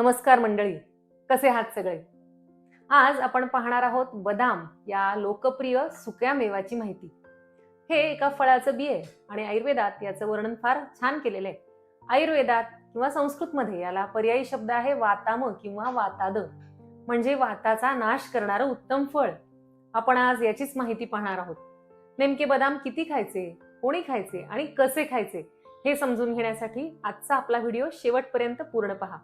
नमस्कार मंडळी कसे आहात सगळे? आज आपण पाहणार आहोत बदाम या लोकप्रिय सुक्या मेवाची माहिती. हे एका फळाचं बी आहे आणि आयुर्वेदात याचं वर्णन फार छान केलेलं आहे. आयुर्वेदात किंवा संस्कृतमध्ये याला पर्यायी शब्द आहे वाताम किंवा वाताद. म्हणजे वाताचा नाश करणारं उत्तम फळ. आपण आज याचीच माहिती पाहणार आहोत. नेमके बदाम किती खायचे कोणी खायचे आणि कसे खायचे हे समजून घेण्यासाठी आजचा आपला व्हिडिओ शेवटपर्यंत पूर्ण पहा.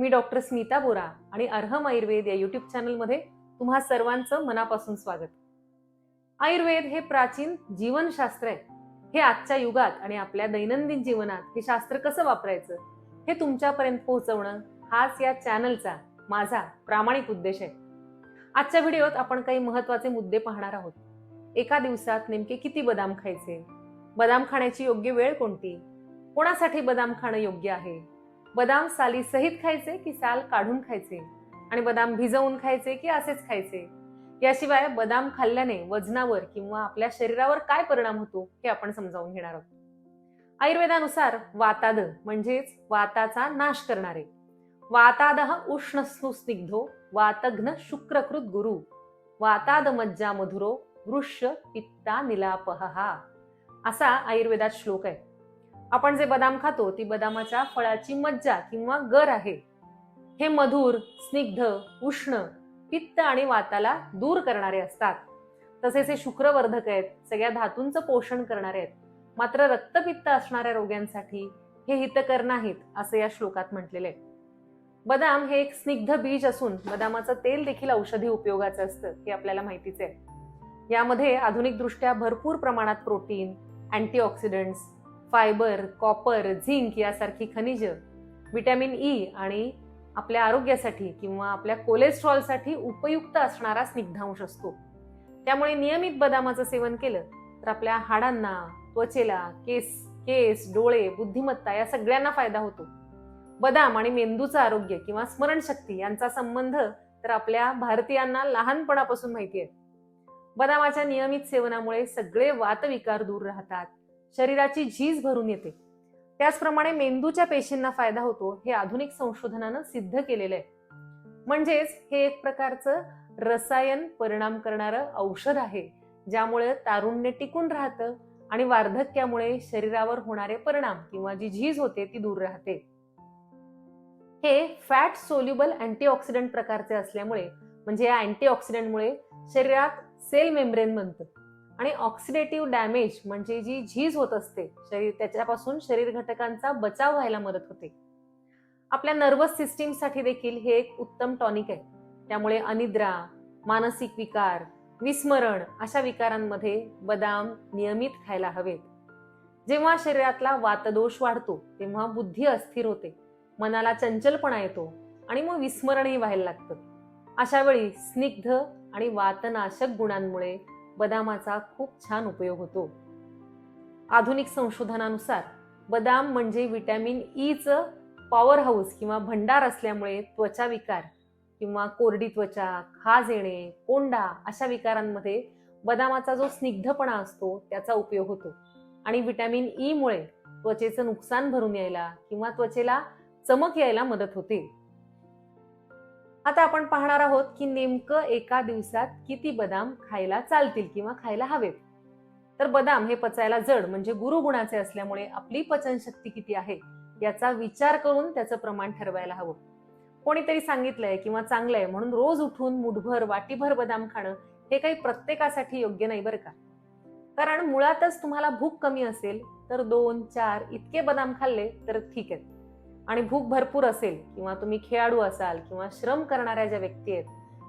मी डॉक्टर स्मिता बोरा आणि अर्हम आयुर्वेद या युट्यूब चॅनलमध्ये तुम्हा सर्वांचं मनापासून स्वागत. आयुर्वेद हे प्राचीन जीवनशास्त्र आहे. हे आजच्या युगात आणि आपल्या दैनंदिन जीवनात हे शास्त्र कसं वापरायचं हे तुमच्यापर्यंत पोहोचवणं हाच या चॅनलचा माझा प्रामाणिक उद्देश आहे. आजच्या व्हिडिओत आपण काही महत्त्वाचे मुद्दे पाहणार आहोत. एका दिवसात नेमके किती बदाम खायचे? बदाम खाण्याची योग्य वेळ कोणती? कोणासाठी बदाम खाणं योग्य आहे? बदाम साली सहित खायचे की साल काढून खायचे? आणि बदाम भिजवून खायचे की असेच खायचे? याशिवाय बदाम खाल्ल्याने वजनावर किंवा आपल्या शरीरावर काय परिणाम होतो हे आपण समजावून घेणार आहोत. आयुर्वेदानुसार वाताद म्हणजेच वाताचा नाश करणारे. वाताद उष्ण सुस्निग्धो वातघ्न शुक्रकृत गुरु. वाताद मज्जा मधुरो वृष्य पित्ता निलापहा. असा आयुर्वेदात श्लोक आहे. आपण जे बदाम खातो ती बदामाच्या फळाची मज्जा किंवा गर आहे. हे मधुर स्निग्ध उष्ण पित्त आणि वाताला दूर करणारे असतात. तसेच हे शुक्रवर्धक आहेत सगळ्या धातूंचं पोषण करणारे आहेत. मात्र रक्तपित्त असणाऱ्या रोग्यांसाठी हे हितकर नाहीत असे या श्लोकात म्हटलेले आहे. बदाम हे एक स्निग्ध बीज असून बदामाचं तेल देखील औषधी उपयोगाचं असतं हे आपल्याला माहितीच आहे. यामध्ये आधुनिक दृष्ट्या भरपूर प्रमाणात protein antioxidants fibre copper zinc यासारखी खनिज विटॅमिन ई आणि आपल्या आरोग्यासाठी किंवा आपल्या कोलेस्ट्रॉलसाठी उपयुक्त असणारा स्निग्धांश असतो. त्यामुळे नियमित बदामाचं सेवन केलं तर आपल्या हाडांना त्वचेला केस केस डोळे बुद्धिमत्ता या सगळ्यांना फायदा होतो. बदाम आणि मेंदूचं आरोग्य किंवा स्मरणशक्ती यांचा संबंध तर आपल्या भारतीयांना लहानपणापासून माहिती आहे. बदामाच्या नियमित सेवनामुळे सगळे वातविकार दूर राहतात शरीराची झीज भरून येते. त्याचप्रमाणे मेंदूच्या पेशींना फायदा होतो हे आधुनिक संशोधनानं सिद्ध केलेलं आहे. म्हणजेच हे एक प्रकारचं रसायन परिणाम करणारं औषध आहे ज्यामुळे तारुण्य टिकून राहतं आणि वार्धक्यामुळे शरीरावर होणारे परिणाम किंवा जी झीज होते ती दूर राहते. हे फॅट सोल्युबल अँटीऑक्सिडंट प्रकारचे असल्यामुळे म्हणजे या अँटीऑक्सिडंटमुळे शरीरात सेल मेम्ब्रेन बनतं. आणि ऑक्सिडेटिव्ह डॅमेज म्हणजे जी झीज होत असते शरीर त्याच्यापासून शरीर घटकांचा बचाव व्हायला मदत होते. आपल्या नर्वस सिस्टीमसाठी देखील हे एक उत्तम टॉनिक आहे. त्यामुळे अनिद्रा मानसिक विकार विस्मरण अशा विकारांमध्ये बदाम नियमित खायला हवेत. जेव्हा शरीरातला वातदोष वाढतो तेव्हा बुद्धी अस्थिर होते मनाला चंचलपणा येतो आणि मग विस्मरणही व्हायला लागतं. अशा वेळी स्निग्ध आणि वातनाशक गुणांमुळे बदामाचा खूप छान उपयोग होतो. आधुनिक संशोधनानुसार बदाम म्हणजे विटॅमिन ईचं e पॉवर हाऊस किंवा भंडार असल्यामुळे त्वचा विकार किंवा कोरडी त्वचा खाज येणे कोंडा अशा विकारांमध्ये बदामाचा जो स्निग्धपणा असतो त्याचा उपयोग होतो. आणि विटॅमिन ई e मुळे त्वचेचं नुकसान भरून यायला किंवा त्वचेला चमक यायला मदत होते. आता आपण पाहणार आहोत की नेमकं एका दिवसात किती बदाम खायला चालतील किंवा खायला हवेत. तर बदाम हे पचायला जड म्हणजे गुरुगुणाचे असल्यामुळे आपली पचनशक्ती किती आहे याचा विचार करून त्याचं प्रमाण ठरवायला हवं. कोणीतरी सांगितलंय किंवा चांगलंय म्हणून रोज उठून मुठभर वाटीभर बदाम खाणं हे काही प्रत्येकासाठी योग्य नाही बरं का? कारण मुळातच तुम्हाला भूक कमी असेल तर दोन चार इतके बदाम खाल्ले तर ठीक आहे. आणि भूक भरपूर असेल किंवा तुम्ही खेळाडू असाल किंवा श्रम करणाऱ्या ज्या व्यक्ती आहेत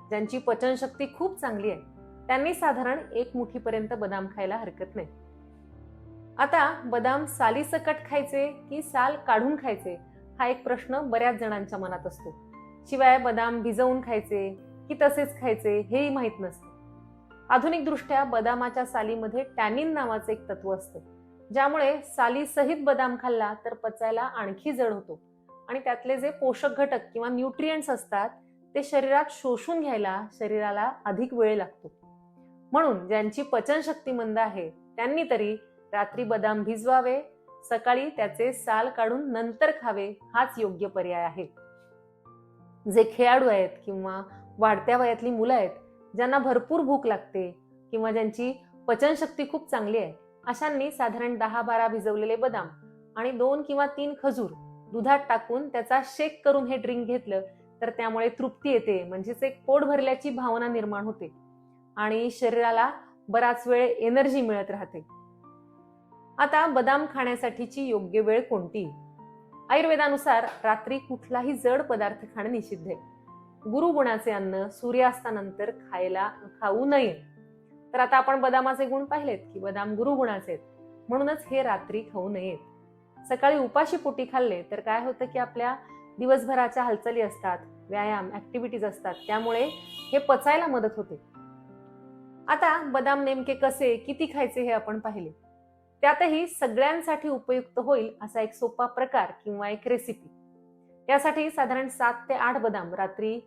ज्यांची पचनशक्ती खूप चांगली आहे त्यांनी साधारण एक मुठीपर्यंत बदाम खायला हरकत नाही. आता बदाम सालीसकट खायचे की साल काढून खायचे हा एक प्रश्न बऱ्याच जणांच्या मनात असतो. शिवाय बदाम भिजवून खायचे की तसेच खायचे हेही माहीत नसतं. आधुनिक दृष्ट्या बदामाच्या सालीमध्ये टॅनिन नावाचं एक तत्व असतं ज्यामुळे सालीसहित बदाम खाल्ला तर पचायला आणखी जड होतो. आणि त्यातले जे पोषक घटक किंवा न्यूट्रियंट्स असतात ते शरीरात शोषून घ्यायला शरीराला अधिक वेळ लागतो. म्हणून ज्यांची पचनशक्ती मंद आहे त्यांनी तरी रात्री बदाम भिजवावे सकाळी त्याचे साल काढून नंतर खावे हाच योग्य पर्याय आहे. जे खेळाडू आहेत किंवा वाढत्या वयातली मुलं आहेत ज्यांना भरपूर भूक लागते किंवा ज्यांची पचनशक्ती खूप चांगली आहे अशांनी साधारण दहा बारा भिजवलेले बदाम आणि दोन किंवा तीन खजूर दुधात टाकून त्याचा शेक करून हे ड्रिंक घेतलं तर त्यामुळे तृप्ती येते. म्हणजेच एक पोट भरल्याची भावना निर्माण होते. आणि शरीराला बराच वेळ एनर्जी मिळत राहते. आता बदाम खाण्यासाठीची योग्य वेळ कोणती? आयुर्वेदानुसार रात्री कुठलाही जड पदार्थ खाणे निषिद्ध आहे. गुरुगुणाचे अन्न सूर्यास्तानंतर खायला खाऊ नये. तर आता आपण बदामाचे गुण पाहिलेत की बदाम गुरुगुणाचे आहेत. म्हणूनच हे रात्री खाऊ नयेत. सकाळी उपाशी पोटी खाल्ले तर काय होतं की आपल्या दिवसभराच्या हालचाली असतात व्यायाम ऍक्टिव्हिटीज असतात त्यामुळे हे पचायला मदत होते. आता बदाम नेमके कसे किती खायचे हे आपण पाहिले. त्यातही सगळ्यांसाठी उपयुक्त होईल असा एक सोपा प्रकार किंवा एक रेसिपी त्यासाठी साधारण सात ते आठ बदाम रात्री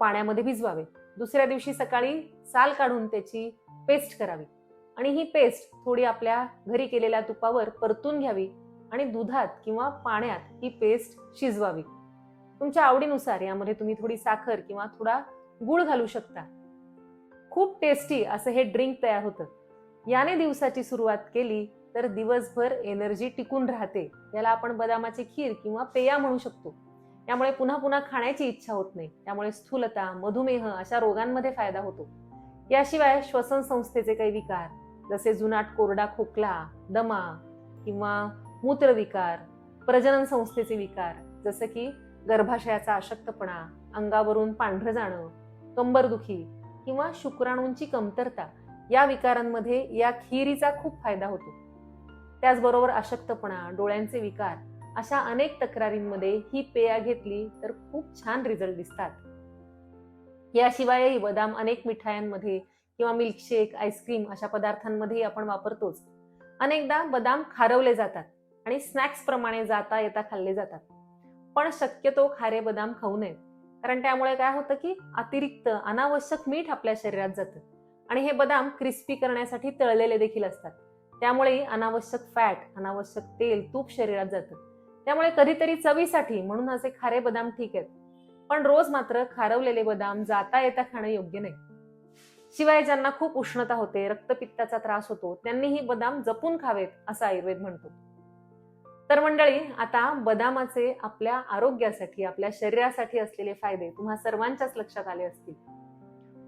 पाण्यामध्ये भिजवावे. दुसऱ्या दिवशी सकाळी साल काढून त्याची पेस्ट करावी. आणि ही पेस्ट थोडी आपल्या घरी केलेल्या तुपावर परतून घ्यावी. आणि दुधात किंवा पाण्यात ही पेस्ट शिजवावी. तुमच्या आवडीनुसार यामध्ये तुम्ही थोडी साखर किंवा थोडा गुळ घालू शकता. खूप टेस्टी असं हे ड्रिंक तयार होतं. याने दिवसाची सुरुवात केली तर दिवसभर एनर्जी टिकून राहते. याला आपण बदामाची खीर किंवा पेया म्हणू शकतो. यामुळे पुन्हा पुन्हा खाण्याची इच्छा होत नाही. त्यामुळे स्थूलता मधुमेह अशा रोगांमध्ये फायदा होतो. याशिवाय श्वसन संस्थेचे काही विकार जसे जुनाट कोरडा खोकला दमा किंवा मूत्रविकार प्रजनन संस्थेचे विकार जसं की गर्भाशयाचा अशक्तपणा अंगावरून पांढरं जाणं कंबरदुखी किंवा शुक्राणूंची कमतरता या विकारांमध्ये या खिरीचा खूप फायदा होतो. त्याचबरोबर अशक्तपणा डोळ्यांचे विकार अशा अनेक तक्रारींमध्ये ही पेया घेतली तर खूप छान रिझल्ट दिसतात. याशिवायही बदाम अनेक मिठायांमध्ये किंवा मिल्कशेक आईस्क्रीम अशा पदार्थांमध्ये आपण वापरतोच. अनेकदा बदाम खारवले जातात. आणि स्नॅक्सप्रमाणे जाता येता खाल्ले जातात. पण शक्यतो खारे बदाम खाऊ नयेत कारण त्यामुळे काय होतं की अतिरिक्त अनावश्यक मीठ आपल्या शरीरात जातं. आणि हे बदाम क्रिस्पी करण्यासाठी तळलेले देखील असतात. त्यामुळे अनावश्यक फॅट अनावश्यक तेल तूप शरीरात जातं. त्यामुळे कधीतरी चवीसाठी म्हणून असे खारे बदाम ठीक आहेत. पण रोज मात्र खारवलेले बदाम जाता येता खाणं योग्य नाही. शिवाय ज्यांना खूप उष्णता होते रक्तपित्ताचा त्रास होतो त्यांनीही बदाम जपून खावेत असं आयुर्वेद म्हणतो. तर मंडळी आता बदामाचे आपल्या आरोग्यासाठी आपल्या शरीरासाठी असलेले फायदे तुम्हा सर्वांच्याच लक्षात आले असतील.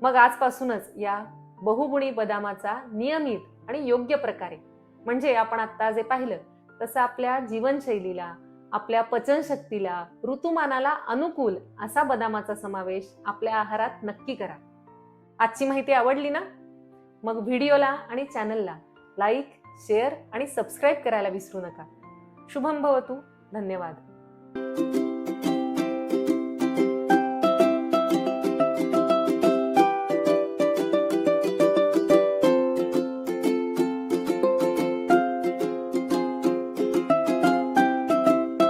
मग आजपासूनच या बहुगुणी बदामाचा नियमित आणि योग्य प्रकारे म्हणजे आपण आता जे पाहिलं तसं आपल्या जीवनशैलीला आपल्या पचनशक्तीला ऋतुमानाला अनुकूल असा बदामाचा समावेश आपल्या आहारात नक्की करा. आजची माहिती आवडली ना? मग व्हिडिओला आणि चॅनलला लाईक शेअर आणि सबस्क्राईब करायला विसरू नका. शुभम भवतु. धन्यवाद.